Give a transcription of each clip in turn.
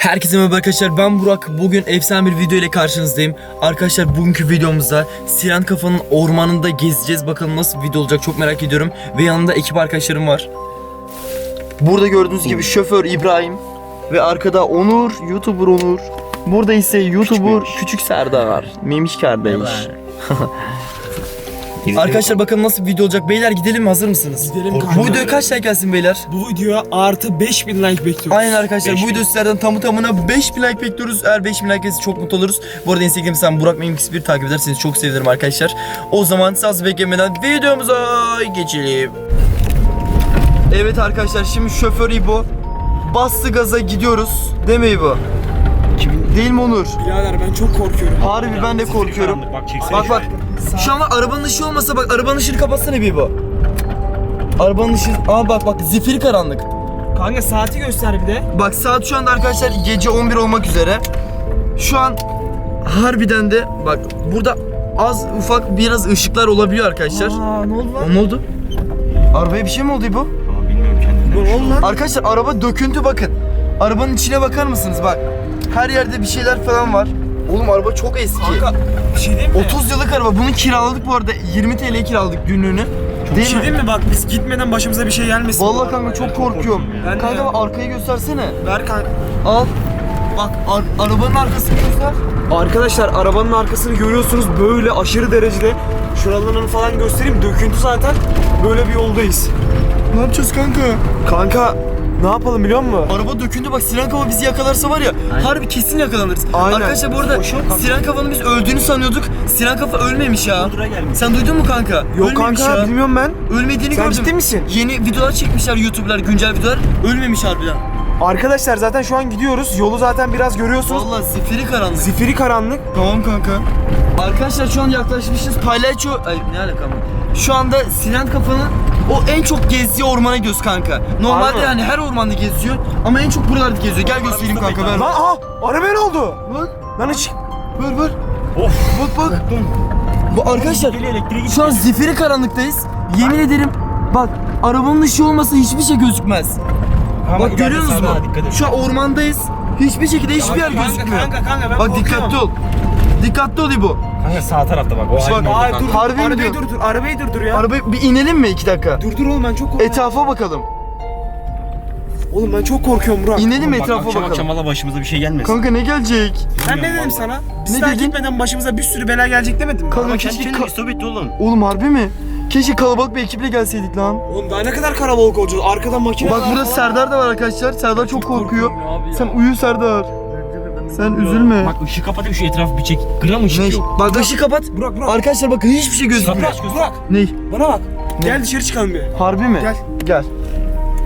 Herkese merhaba arkadaşlar ben Burak. Bugün efsane bir video ile karşınızdayım. Arkadaşlar bugünkü videomuzda Siren Kafa'nın ormanında gezeceğiz. Bakalım nasıl bir video olacak çok merak ediyorum. Ve yanında ekip arkadaşlarım var. Burada gördüğünüz gibi şoför İbrahim Ve arkada Onur, YouTuber Onur. Burada ise YouTuber Küçük, Serdar. Memiş kardeş Arkadaşlar bakalım nasıl bir video olacak beyler gidelim mi hazır mısınız? Gidelim Bu kanka. videoya kaç like gelsin beyler? Bu videoya artı 5000 like bekliyoruz. Aynen arkadaşlar bu 5000. video sizlerden tamı tamına 5000 like bekliyoruz. Eğer 5000 like gelirse çok mutlu oluruz. Bu arada Instagram'dan Burak Memix bir takip ederseniz çok sevinirim arkadaşlar. O zaman siz beklemeden videomuza geçelim. Evet arkadaşlar şimdi şoför İbo bastı gaza gidiyoruz. Değil mi İbo? Değil mi Onur? Birader ben çok korkuyorum. Harbi ben de korkuyorum. Bak bak. Şu an arabanın ışığı olmasa bak arabanın ışığını kapatsana bir İbo. Arabanın ışığı... Aa bak bak zifiri karanlık. Kanka saati göster bir de. Bak saat şu anda arkadaşlar gece 11 olmak üzere. Şu an harbiden de bak burada az ufak biraz ışıklar olabiliyor arkadaşlar. Aa ne oldu O, ne oldu? Arabaya bir şey mi oldu bu? Ama bilmiyorum kendimden. Ne oldu lan? Arkadaşlar araba döküntü bakın. Arabanın içine bakar mısınız bak. Her yerde bir şeyler falan var. Oğlum araba çok eski. Kanka bir şey diyeyim mi? 30 yıllık araba. Bunu kiraladık bu arada. 20 TL'ye kiraladık günlüğünü. bir Değil şey mi? diyeyim mi bak biz gitmeden başımıza bir şey gelmesin. Vallahi kanka çok korkuyorum. Ben de Kanka arkayı göstersene. Ver kanka. Al. Bak ar- arabanın arkasını göster. Arkadaşlar arabanın arkasını görüyorsunuz böyle aşırı derecede. Şuralarını falan göstereyim döküntü zaten. Böyle bir yoldayız. Ne yapacağız kanka? Kanka ne yapalım biliyor musun? Araba dökündü bak Siren Kafa bizi yakalarsa var ya harbi kesin yakalanırız. Aynen. Arkadaşlar bu arada. Siren Kafa'nın biz öldüğünü sanıyorduk. Siren Kafa ölmemiş ya. Sen duydun mu kanka? Yok ölmemiş kanka ya. bilmiyorum ben. Ölmediğini Sen gördüm. ciddi misin? Yeni videolar çekmişler YouTube'lar, güncel videolar. Ölmemiş harbiden. Arkadaşlar zaten şu an gidiyoruz. Yolu zaten biraz görüyorsunuz. Vallahi zifiri karanlık. Zifiri karanlık. Tamam kanka. Arkadaşlar şu an yaklaşmışız. Palyaço... Ay ne alaka mı? Şu anda Sinan Kafa'nın o en çok gezdiği ormana gidiyoruz kanka. Normalde Harbi yani her ormanda geziyor ama en çok buralarda geziyor. Gel göstereyim kanka ver. Lan aha arabaya ne oldu? Bak, Lan hiç ver ver. Of. Bak bak. Bu arkadaşlar şu an zifiri karanlıktayız. Yemin ederim bak arabanın ışığı olmasa hiçbir şey gözükmez. Ama bak görüyor musunuz sağda, mu? Dikkat et. Şu an ormandayız. Hiçbir şekilde hiçbir yer gözükmüyor. Kanka kanka ben Bak dikkatli ol. Dikkatli ol İbo. Kanka sağ tarafta bak. O Bak, Ay dur. Harbi mi arabayı diyor? dur dur, arabayı dur dur ya. Arabaya bir inelim mi iki dakika? dur dur oğlum ben çok korkuyorum. Etrafa bakalım. Oğlum ben çok korkuyorum Burak. İnelim mi Bak, etrafa akşam bakalım. valla başımıza bir şey gelmesin. Kanka ne gelecek? Sen ne dedim vallahi. sana? Biz Ne daha dedin? gitmeden başımıza bir sürü bela gelecek demedim mi? Kanka Ama keşke kendi ka- kendine isobetli oğlum. Oğlum harbi mi? Keşke kalabalık bir ekiple gelseydik lan. Oğlum daha ne kadar karabalık olacağız? Arkada makine Bak burada Serdar da var arkadaşlar. Serdar çok korkuyor. Sen uyu Serdar. Sen üzülme. Bak ışığı kapatayım şu etrafı bir çek. Gram ışık Ne? yok. Bak ışığı kapat. Burak Burak. Arkadaşlar bakın hiçbir şey gözükmüyor. Burak Burak. Ney? Bana bak. Ne? Gel dışarı çıkalım bir. Harbi mi? Gel. Gel.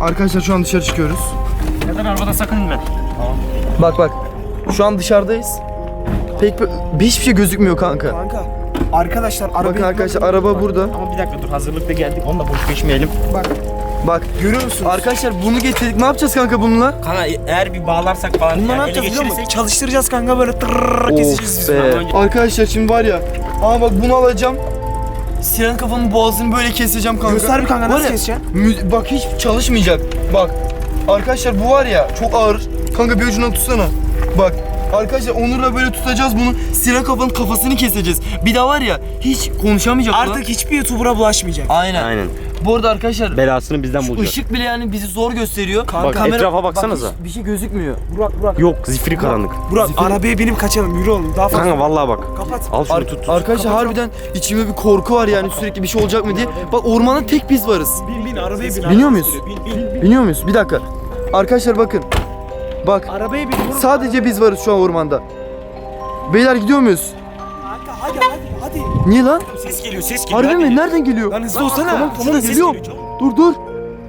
Arkadaşlar şu an dışarı çıkıyoruz. Neden arabadan sakın inme. Bak bak. Şu an dışarıdayız. Pek bir- hiçbir şey gözükmüyor kanka. Kanka. Arkadaşlar arabayı... Bakın arkadaşlar araba burada. Ama bir dakika dur hazırlıkta geldik. Onu da boş geçmeyelim. Bak Bak. görüyor musun? Arkadaşlar bunu getirdik. Ne yapacağız kanka bununla? Kanka eğer bir bağlarsak falan Bundan ne yani yapacağız biliyor musun? Çalıştıracağız kanka böyle tırrrr keseceğiz Arkadaşlar şimdi var ya. Ama bak bunu alacağım. Siren kafanın boğazını böyle keseceğim kanka. Göster bir kanka nasıl keseceksin? Bak hiç çalışmayacak. Bak. Arkadaşlar bu var ya çok ağır. Kanka bir ucundan tutsana. Bak. Arkadaşlar Onur'la böyle tutacağız bunu. Siren kafanın kafasını keseceğiz. Bir daha var ya hiç konuşamayacak lan. Artık hiçbir YouTuber'a bulaşmayacak. Aynen. Aynen. Bu arada arkadaşlar Belasını bizden bulacak. ışık bile yani bizi zor gösteriyor. Kanka, Bak, etrafa baksanıza. Bak, bir şey gözükmüyor. Burak Burak. Yok zifiri karanlık. Burak Zifiri- arabaya binip kaçalım yürü oğlum daha fazla. Kanka vallahi bak. Kapat. Al şunu Ar- tut. tut. arkadaşlar harbiden içimde bir korku var yani sürekli bir şey olacak mı diye. Bak ormanda tek biz varız. Bin bin arabaya bin. Biniyor muyuz? Bin bin. Biniyor muyuz? Bir dakika. Arkadaşlar bakın. Bak Arabaya bin. Burak. sadece biz varız şu an ormanda. Beyler gidiyor muyuz? Kanka hadi hadi hadi. Niye lan? Ses geliyor ses geliyor. Harbi mi? Nereden geliyor? Lan hızlı olsana. Tamam tamam Şurada ses geliyorum. geliyor, çabuk. Dur dur.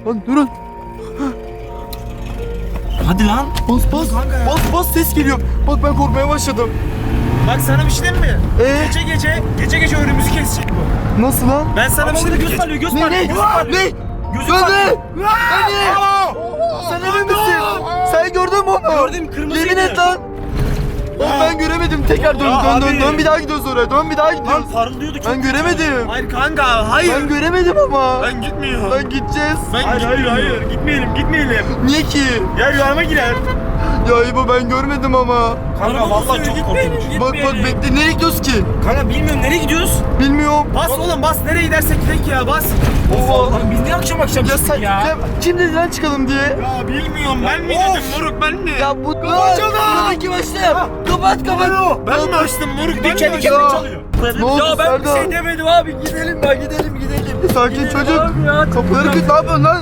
Lan durun. Hadi lan. Bas bas. Bas bas ses geliyor. Bak ben korkmaya başladım. Bak sana bir şey diyeyim mi? Ee Gece gece gece gece önümüzü kesecek bu. nasıl lan? Ben sana bir şey diyeyim. Göz parlıyor göz Ne parlıyor. ne? göz parlıyor. Ne? Gözü Gözü! parlıyor. Sen emin misin? Sen gördün mü onu? Gördüm kırmızıydı. Yemin et lan. Oğlum ben göremedim. Tekrar dön Ya dön dön abi. dön bir daha gidiyoruz oraya. Dön bir daha gidiyoruz. Lan parlıyordu çok. Ben göremedim. Hayır kanka hayır. Ben göremedim ama. Ben gitmiyorum. Lan gideceğiz. Ben Hayır hayır hayır gitmeyelim gitmeyelim. Niye ki? Ya rüyama girer. Ya İbo ben görmedim ama. Kanka vallahi çok korkunç. Bak bak bekle nereye gidiyoruz ki? Kanka bilmiyorum nereye gidiyoruz? Bilmiyorum. Bas oğlum bas nereye gidersek gidelim ya bas. Of Allah'ım biz niye akşam akşam Ya çıktık sen ya? ya, kim dedi lan çıkalım diye? Ya bilmiyorum ben mi dedim moruk ben mi? Ya bu Kapat şunu. Kim açtı? Kapat kapat. Ben mi açtım moruk ben mi Kendi açtım? kendine çalıyor. Ne oldu Ya ben bir Serdar? şey demedim abi gidelim ben gidelim gidelim. Sakin Gidelim çocuk. abi ya. Kapıları kıt ne yapıyorsun lan?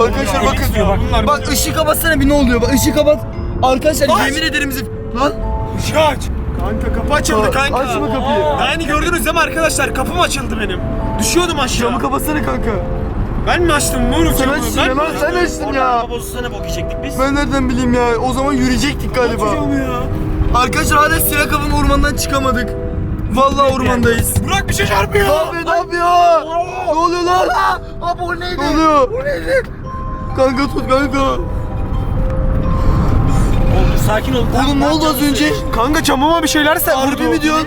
Arkadaşlar bakın. ya, bak. Bunlar Bak ışığı kapatsana bir ne oluyor? Bak ışığı kapat. Arkadaşlar yemin ederim zif. Lan. Işığı aç. Kanka kapı açıldı kanka. Açma kapıyı. Yani gördünüz değil mi arkadaşlar kapım açıldı benim. Düşüyordum aşağı. Camı kapatsana kanka. Ben mi açtım moruk Sen camı? açtın Ben ya mi lan açtım? sen açtın ya. bozulsa ne bok yiyecektik biz? Ben nereden bileyim ya? O zaman yürüyecektik galiba. Açacağım ya. Arkadaşlar hala Sinan Kapı'nın ormandan çıkamadık. Vallahi ormandayız. Burak bir şey çarpıyor. Ne yapıyor? Ne yapıyor? Ne oluyor lan? Abi o neydi? Ne oluyor? Kanka tut kanka. Oğlum sakin ol. Oğlum ne oldu az önce? Kanka camıma bir şeyler sen Harbi mi diyorsun?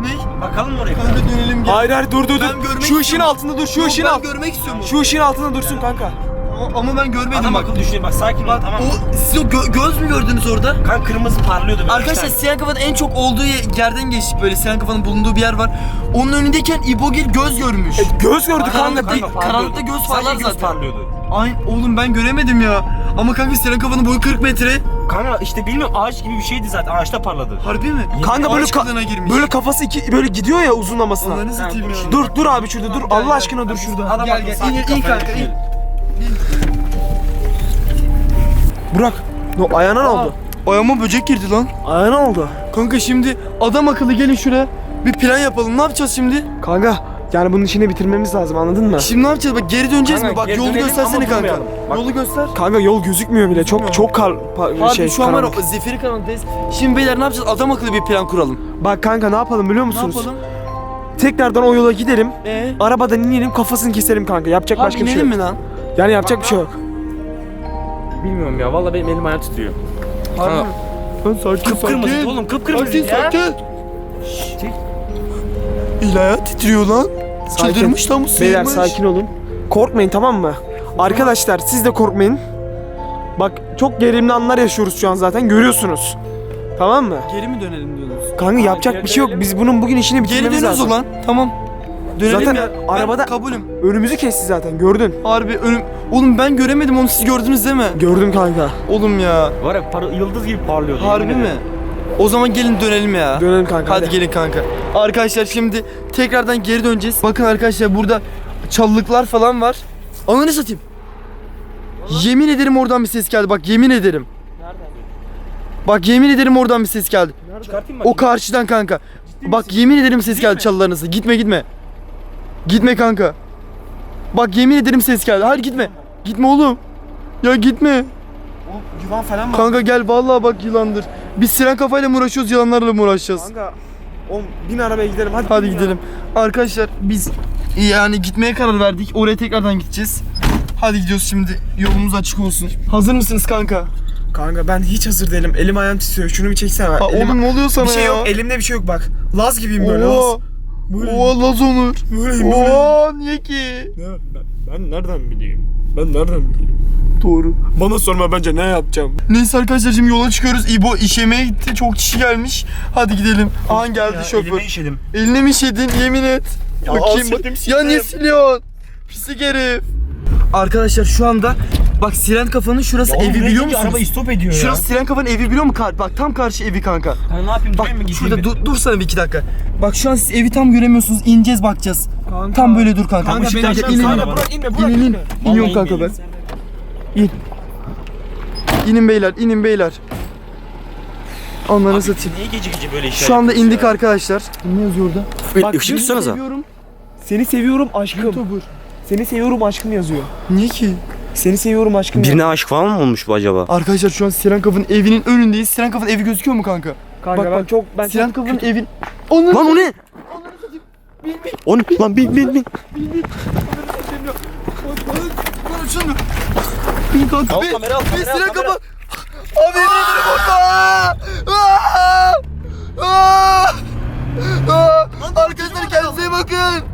Ne? Bakalım oraya? Kanka dönelim gel. Hayır hayır dur dur Ben dur. görmek Şu istiyorum. altında dur şu Yok, ışığın ben görmek istiyorum. Şu ışığın altında dursun kanka. Ama, ama ben görmedim Adam bak. akıllı düşünelim bak sakin ol tamam? O siz o gö- göz mü gördünüz orada? Kan kırmızı parlıyordu böyle. Arkadaşlar işte. Sinan Kafa'nın en çok olduğu ye- yerden geçtik böyle Sinan Kafa'nın bulunduğu bir yer var. Onun önündeyken İbogil göz görmüş. Göz gördü Karanlık kanka. değil, Kanka parlıyordu. karanlıkta göz Sadece parlar göz zaten. parlıyordu. Ay oğlum ben göremedim ya. Ama kanka Sinan Kafa'nın boyu 40 metre. Kanka işte bilmiyorum ağaç gibi bir şeydi zaten ağaçta parladı. Harbi mi? Kanka böyle Ağaç ka- kılığına girmiş. Böyle kafası iki böyle gidiyor ya uzunlamasına. Ananı satayım ya. Dur dur abi şurada dur. Gel, Allah gel. aşkına dur şurada. Adam Gel, gel. İn, in kanka, in. Burak. No, ayağına ne oldu? Ayağıma böcek girdi lan. Ayağına ne oldu? Kanka şimdi adam akıllı gelin şuraya. Bir plan yapalım. Ne yapacağız şimdi? Kanka yani bunun işini bitirmemiz lazım anladın mı? Şimdi ne yapacağız? Bak geri döneceğiz Kanka, mi? Bak geri yolu dönelim göstersene ama kanka. durmayalım. Bak. Yolu göster. Kanka yol gözükmüyor bile. Çok çok kar pa- Abi şey. şu an var karanlık. Şimdi beyler ne yapacağız? Adam akıllı bir plan kuralım. Bak kanka ne yapalım biliyor Ne musunuz? yapalım? Tekrardan o yola gidelim. Ee? Arabadan inelim kafasını keselim kanka. Yapacak Abi başka bir şey inelim yok. mi lan? Yani yapacak bir şey yok. Bilmiyorum ya vallahi benim elim ayağım titriyor. Harbi mi? Lan sakin Kıpkırmızı oğlum kıpkırmızı Sakin ya. sakin. İlahi titriyor lan. Sakin. Çıldırmış lan bu Beyler sakin olun. Korkmayın tamam mı? Arkadaşlar siz de korkmayın. Bak çok gerilimli anlar yaşıyoruz şu an zaten görüyorsunuz. Tamam mı? Geri mi dönelim diyorsunuz? Kanka yapacak geri bir şey yok. dönelim. Biz bunun bugün işini Geri bitirmemiz dönüyoruz lazım. ulan. Tamam. Dönelim Zaten ya. Ben arabada- kabulüm. Önümüzü kesti zaten gördün. Harbi önüm. Oğlum ben göremedim onu siz gördünüz değil mi? Gördüm kanka. Oğlum ya. Var ya para, yıldız gibi parlıyordu. Harbi yemin mi? O zaman gelin dönelim ya. Dönelim kanka. Hadi gelin kanka. Arkadaşlar şimdi tekrardan geri döneceğiz. Bakın arkadaşlar burada çalılıklar falan var. Ananı satayım. Yemin ederim oradan bir ses geldi. Bak yemin ederim. Bak yemin ederim oradan bir ses geldi. Çıkartayım O karşıdan kanka. Bak yemin ederim ses geldi çalılarınızda. Gitme gitme. Gitme kanka. Bak yemin ederim ses geldi. Hayır gitme. Gitme oğlum. Ya gitme. Yılan falan mı? Kanka gel vallahi bak yılandır. Biz siren kafayla mı uğraşıyoruz yılanlarla mı uğraşacağız? Kanka oğlum bin arabaya gidelim hadi. Hadi gidelim. Arkadaşlar biz yani gitmeye karar verdik. Oraya tekrardan gideceğiz. Hadi gidiyoruz şimdi. Yolumuz açık olsun. Hazır mısınız kanka? Kanka ben hiç hazır değilim. Elim ayağım titriyor. Şunu bir çeksene. Ha, Elim- oğlum ne oluyor sana bir şey ya? yok. Elimde bir şey yok bak. Laz gibiyim böyle. Oo. Laz. Böyle. Oo Laz Onur. Böyleyim böyle. Oo niye ki? Ne? Ben, ben nereden bileyim? Ben nereden bileyim? Doğru. Bana sorma bence ne yapacağım? Neyse arkadaşlar şimdi yola çıkıyoruz. İbo işemeye gitti. Çok kişi gelmiş. Hadi gidelim. Aha geldi şoför. Elime işedim. Eline mi işedin yemin et. Ya Bakayım. sildim, Ya niye sildim. siliyorsun? Pislik herif. Arkadaşlar şu anda bak Siren Kafanın şurası evi biliyor musunuz? Arabayı stop ediyor Şurası Siren Kafa'nın evi biliyor musun? Bak tam karşı evi kanka. ya. Kanka ne yapayım Bak gideyim şurada mi? dur, dursana bir iki dakika. Bak şu an siz evi tam göremiyorsunuz. İneceğiz bakacağız. Kanka. Tam böyle dur kanka. Kanka Bu beni şekilde aşağı inin, sağla, inin. bırak, inme, İn bırak, in in. inme. İniyorum Vallahi kanka ben. İnmeyin. İnin beyler, inin beyler. Onları satayım. Niye gece gece böyle işler Şu anda yapıyorsun indik ya? arkadaşlar. Ne yazıyor orada? Bak, Işık tutsanıza. Seviyorum. Seni seviyorum aşkım. Seni seviyorum aşkım yazıyor. Niye ki? Seni seviyorum aşkım yazıyor. Birine aşık falan mı olmuş bu acaba? Arkadaşlar şu an Siren Kafa'nın evinin önündeyiz. Siren Kafa'nın evi gözüküyor mu kanka? Kanka Bak, ben bak. çok ben Siren çok Kafa'nın evin... Onun... Lan o ne? O ne? Lan bin bin bin. Konuşun. Bin kanka be. Kamera al, kamera al, kamera al. Abi Emre beni burada. Aa! Aa! Aa! Arkadaşlar şey kendinize bakın.